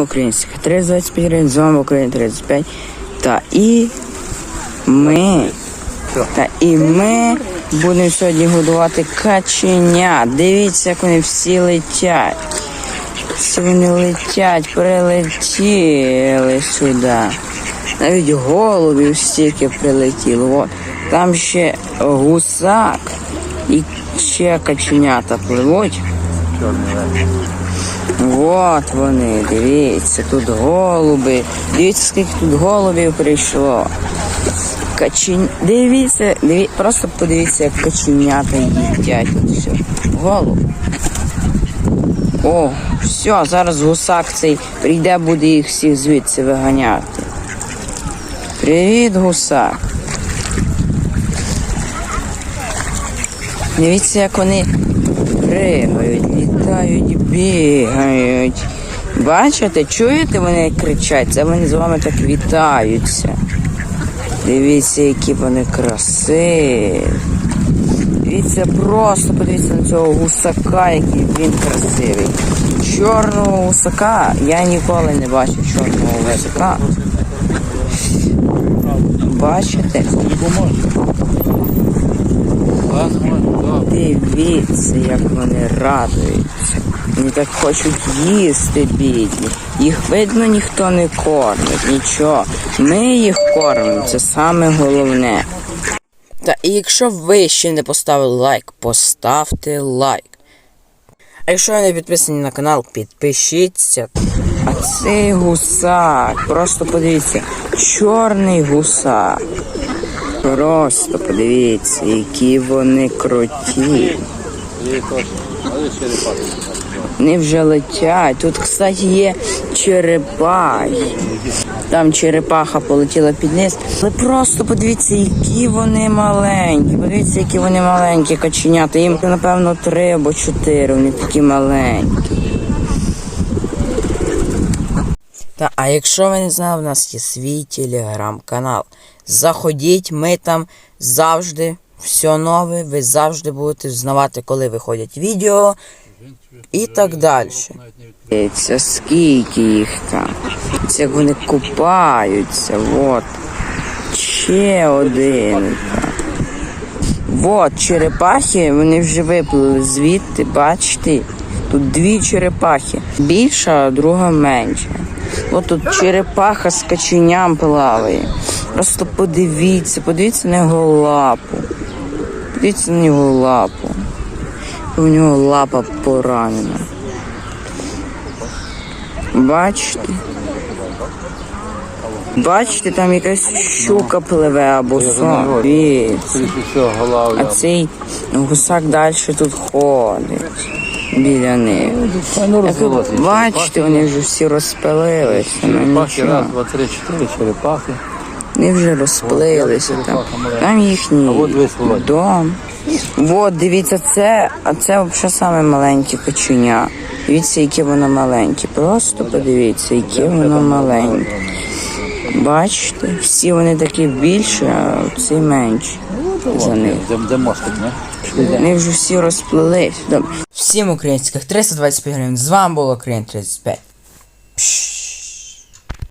Українських 325 гривень, з вами Україна 35. Та і ми. Та і ми будемо сьогодні годувати каченя. Дивіться, як вони всі летять. Всі вони летять, прилетіли сюди. Навіть голубів стільки прилетіло. От. Там ще гусак і ще каченята пливуть. От вони, дивіться, тут голуби. Дивіться, скільки тут голубів прийшло. Качень... Дивіться, диві... просто подивіться, як каченята їдять. Все. Голуб. О, все, зараз гусак цей прийде, буде їх всіх звідси виганяти. Привіт, гусак. Дивіться, як вони пригають, літають, бігають. Бачите, чуєте, вони кричать? Це вони з вами так вітаються. Дивіться, які вони красиві. Дивіться, просто подивіться на цього гусака, який він красивий. Чорного гусака я ніколи не бачив чорного гусака. Бачите? Дивіться, як вони радуються. Вони так хочуть їсти, бідні. Їх видно ніхто не кормить, нічого. Ми їх кормимо, це саме головне. Та і якщо ви ще не поставили лайк, поставте лайк. А якщо ви не підписані на канал, підпишіться. А цей гусак, просто подивіться, чорний гусак. Просто подивіться, які вони круті. Вони вже летять. Тут, кстати, є черепахи. Там черепаха полетіла під низ. Але просто подивіться, які вони маленькі. Подивіться, які вони маленькі каченята. Їм, напевно, три або чотири. Вони такі маленькі. Та, а якщо ви не знали, у нас є свій телеграм-канал. Заходіть, ми там завжди все нове, ви завжди будете знавати, коли виходять відео і так далі. Це скільки їх там. Це як вони купаються. От. Ще один. От черепахи, вони вже виплили звідти, бачите? Тут дві черепахи. Більша, а друга менша. От тут черепаха з каченям плаває. Просто подивіться, подивіться на його лапу. Подивіться на його лапу. У нього лапа поранена. Бачите? Бачите, там якась щука пливе або сон. А цей гусак далі тут ходить біля них. Як ви бачите, вони вже всі розпилилися. Ну Черепахи, раз, два, три, чотири черепахи. Вони вже розплилися там. Там їхній дом. От, дивіться, це, а це взагалі саме маленьке каченя. Дивіться, яке воно маленьке. Просто подивіться, яке воно маленьке. Бачите, всі вони такі більші, а ці менші за них. Вони вже всі розплились. Всім українських 325 гривень. З вами було Україн 35. Пш.